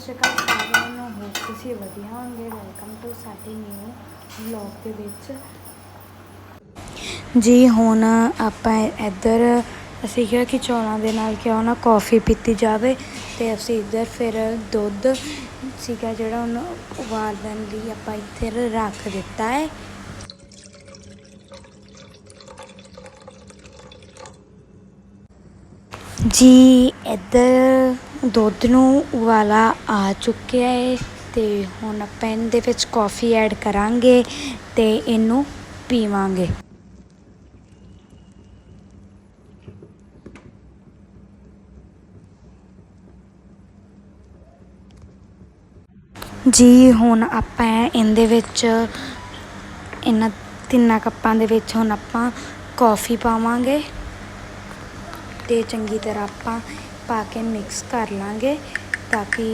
ਸਤਿ ਸ਼੍ਰੀ ਅਕਾਲ ਸਾਰਿਆਂ ਨੂੰ ਹੋਪ ਤੁਸੀਂ ਵਧੀਆ ਹੋਵੋਗੇ ਵੈਲਕਮ ਟੂ ਸਾਡੀ ਨਿਊ ਵਲੌਗ ਦੇ ਵਿੱਚ। ਜੀ, ਹੁਣ ਆਪਾਂ ਇੱਧਰ, ਅਸੀਂ ਕਿਹਾ ਕਿ ਚੌਲਾਂ ਦੇ ਨਾਲ ਕਿਉਂ ਨਾ ਕੌਫੀ ਪੀਤੀ ਜਾਵੇ ਤੇ ਅਸੀਂ ਇੱਧਰ ਫਿਰ ਦੁੱਧ ਸੀਗਾ ਜਿਹੜਾ ਉਹਨੂੰ ਉਬਾਲਣ ਲਈ ਆਪਾਂ ਇੱਧਰ ਰੱਖ ਦਿੱਤਾ ਹੈ। ਜੀ, ਇੱਧਰ ਦੁੱਧ ਨੂੰ ਉਬਾਲਾ ਆ ਚੁੱਕਿਆ ਹੈ ਅਤੇ ਹੁਣ ਆਪਾਂ ਇਹਦੇ ਵਿੱਚ ਕੌਫੀ ਐਡ ਕਰਾਂਗੇ ਅਤੇ ਇਹਨੂੰ ਪੀਵਾਂਗੇ। ਜੀ, ਹੁਣ ਆਪਾਂ ਇਹਦੇ ਵਿੱਚ ਇਹਨਾਂ ਤਿੰਨਾਂ ਕੱਪਾਂ ਦੇ ਵਿੱਚ ਹੁਣ ਆਪਾਂ ਕੌਫੀ ਪਾਵਾਂਗੇ ਤੇ ਚੰਗੀ ਤਰ੍ਹਾਂ ਆਪਾਂ ਪਾ ਕੇ ਮਿਕਸ ਕਰ ਲਾਂਗੇ ਤਾਂ ਕਿ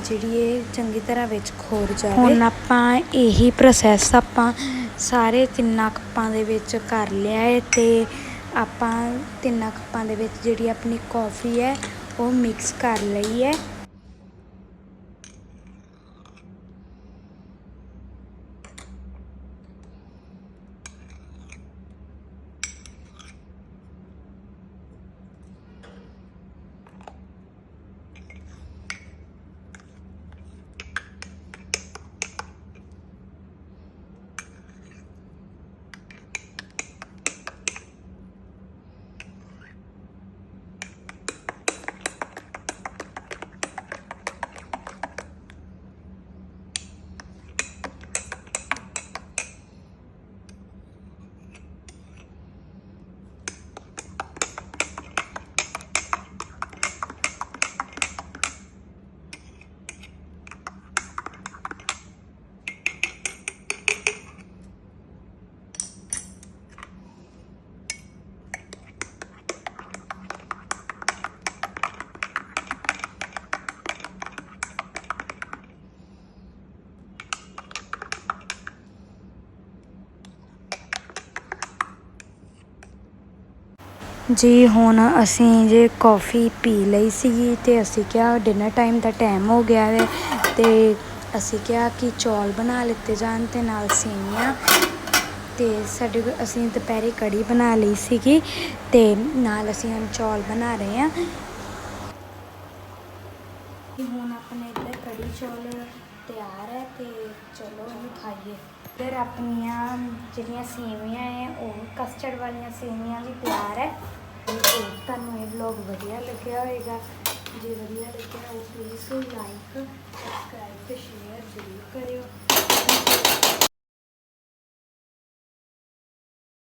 ਜਿਹੜੀ ਇਹ ਚੰਗੀ ਤਰ੍ਹਾਂ ਵਿੱਚ ਖੋਰ ਜਾਵੇ। ਹੁਣ ਆਪਾਂ ਇਹੀ ਪ੍ਰੋਸੈਸ ਆਪਾਂ ਸਾਰੇ ਤਿੰਨਾਂ ਕੱਪਾਂ ਦੇ ਵਿੱਚ ਕਰ ਲਿਆ ਹੈ ਤੇ ਆਪਾਂ ਤਿੰਨਾਂ ਕੱਪਾਂ ਦੇ ਵਿੱਚ ਜਿਹੜੀ ਆਪਣੀ ਕੌਫੀ ਹੈ, ਉਹ ਮਿਕਸ ਕਰ ਲਈ ਹੈ। ਜੀ, ਹੁਣ ਅਸੀਂ ਜੇ ਕੌਫੀ ਪੀ ਲਈ ਸੀਗੀ ਤੇ ਅਸੀਂ ਕਿਹਾ ਡਿਨਰ ਟਾਈਮ ਦਾ ਟਾਈਮ ਹੋ ਗਿਆ ਹੈ ਤੇ ਅਸੀਂ ਕਿਹਾ ਕਿ ਚੌਲ ਬਣਾ ਲਿੱਤੇ ਜਾਣ ਤੇ ਨਾਲ ਸੇਵੀਆਂ ਤੇ ਸਾਡੇ ਕੋਲ- ਅਸੀਂ ਦੁਪਹਿਰੇ ਕੜੀ ਬਣਾ ਲਈ ਸੀਗੀ ਤੇ ਨਾਲ ਅਸੀਂ ਹੁਣ ਚੌਲ ਬਣਾ ਰਹੇ ਹਾਂ। ਹੁਣ ਆਪਣੇ ਇੱਧਰ ਕੜੀ ਚੌਲ ਤਿਆਰ ਹੈ ਤੇ ਚਲੋ ਇਹਨੂੰ ਖਾਈਏ। ਫਿਰ ਆਪਣੀਆਂ ਜਿਹੜੀਆਂ ਸੇਵੀਆਂ ਹੈ, ਉਹ ਕਸਟਰਡ ਵਾਲੀਆਂ ਸੇਵੀਆਂ ਵੀ ਤਿਆਰ ਹੈ। ਤੇ ਤੁਹਾਨੂੰ ਇਹ ਵਲੌਗ ਵਧੀਆ ਲੱਗਿਆ ਹੋਵੇਗਾ ਜੇ ਵਧੀਆ ਲੱਗਿਆ ਉਹ ਪਲੀਜ਼ ਲਾਈਕ ਸਬਸਕ੍ਰਾਈਬ ਤੇ ਸ਼ੇਅਰ ਜ਼ਰੂਰ ਕਰਿਓ।